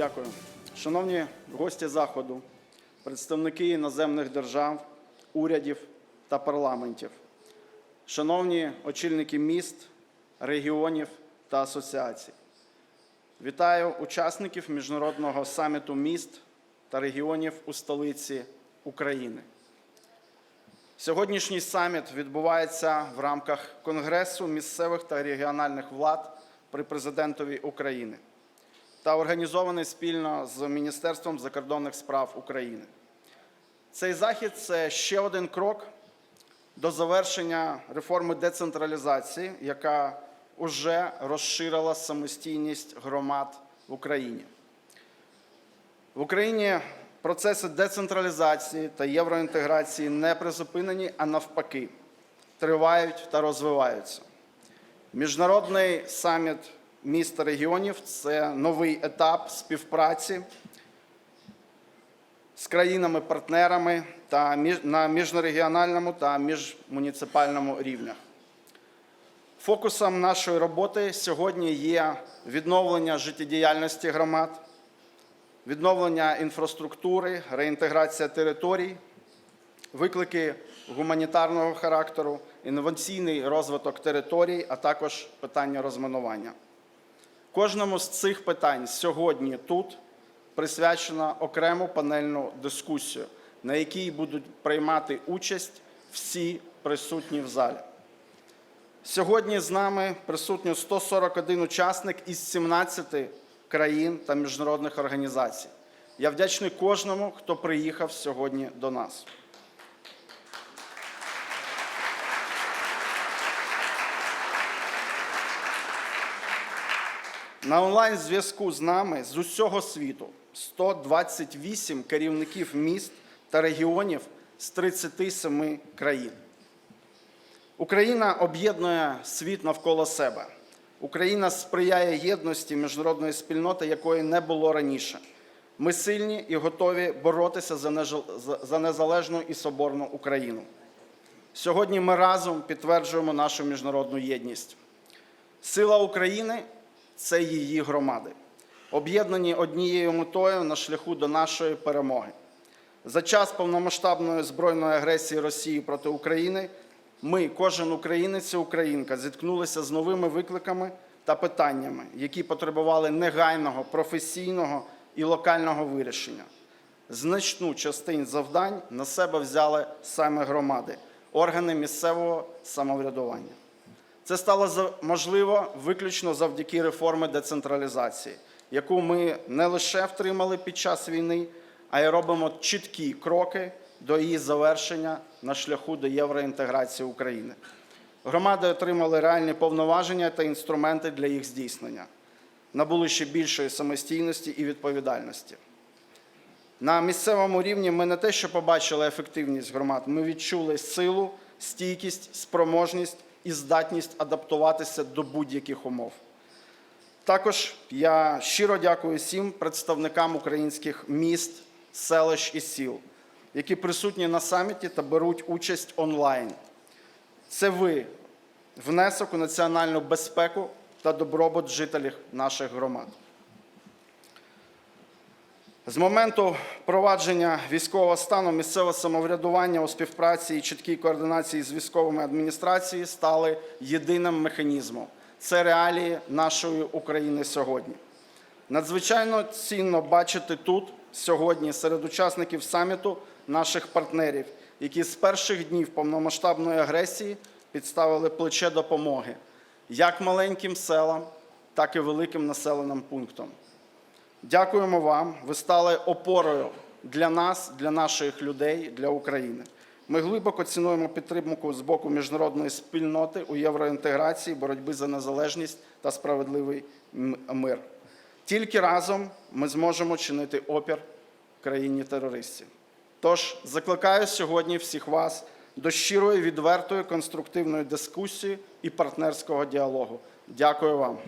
Дякую. Шановні гості Заходу, представники іноземних держав, урядів та парламентів, шановні очільники міст, регіонів та асоціацій. Вітаю учасників міжнародного саміту міст та регіонів у столиці України. Сьогоднішній саміт відбувається в рамках Конгресу місцевих та регіональних влад при президентові України та організований спільно з Міністерством закордонних справ України. Цей захід це ще один крок до завершення реформи децентралізації, яка вже розширила самостійність громад в Україні. В Україні процеси децентралізації та євроінтеграції не призупинені, а навпаки, тривають та розвиваються. Міжнародний саміт міст регіонів це новий етап співпраці з країнами-партнерами та на міжрегіональному та міжмуніципальному рівнях. Фокусом нашої роботи сьогодні є відновлення життєдіяльності громад, відновлення інфраструктури, реінтеграція територій, виклики гуманітарного характеру, інноваційний розвиток територій, а також питання розминування. Кожному з цих питань сьогодні тут присвячено окрему панельну дискусію, на якій будуть приймати участь всі присутні в залі. Сьогодні з нами присутньо 141 учасник із 17 країн та міжнародних організацій. Я вдячний кожному, хто приїхав сьогодні до нас. На онлайн-зв'язку з нами з усього світу 128 керівників міст та регіонів з 37 країн. Україна об'єднує світ навколо себе. Україна сприяє єдності міжнародної спільноти, якої не було раніше. Ми сильні і готові боротися за незалежну і соборну Україну. Сьогодні ми разом підтверджуємо нашу міжнародну єдність. Сила України це її громади, об'єднані однією метою на шляху до нашої перемоги. За час повномасштабної збройної агресії Росії проти України ми, кожен українець і українка, зіткнулися з новими викликами та питаннями, які потребували негайного, професійного і локального вирішення. Значну частину завдань на себе взяли саме громади, органи місцевого самоврядування. Це стало можливо виключно завдяки реформи децентралізації, яку ми не лише втримали під час війни, а й робимо чіткі кроки до її завершення на шляху до євроінтеграції України. Громади отримали реальні повноваження та інструменти для їх здійснення, набули ще більшої самостійності і відповідальності. На місцевому рівні ми не те, що побачили ефективність громад, ми відчули силу, стійкість, спроможність і здатність адаптуватися до будь-яких умов. Також я щиро дякую всім представникам українських міст, селищ і сіл, які присутні на саміті та беруть участь онлайн. Це ви внесок у національну безпеку та добробут жителів наших громад. З моменту провадження військового стану місцеве самоврядування у співпраці і чіткій координації з військовими адміністраціями стали єдиним механізмом. Це реалії нашої України сьогодні. Надзвичайно цінно бачити тут сьогодні серед учасників саміту наших партнерів, які з перших днів повномасштабної агресії підставили плече допомоги як маленьким селам, так і великим населеним пунктам. Дякуємо вам. Ви стали опорою для нас, для наших людей, для України. Ми глибоко цінуємо підтримку з боку міжнародної спільноти у євроінтеграції, боротьби за незалежність та справедливий мир. Тільки разом ми зможемо чинити опір країні терористів. Тож закликаю сьогодні всіх вас до щирої, відвертої, конструктивної дискусії і партнерського діалогу. Дякую вам.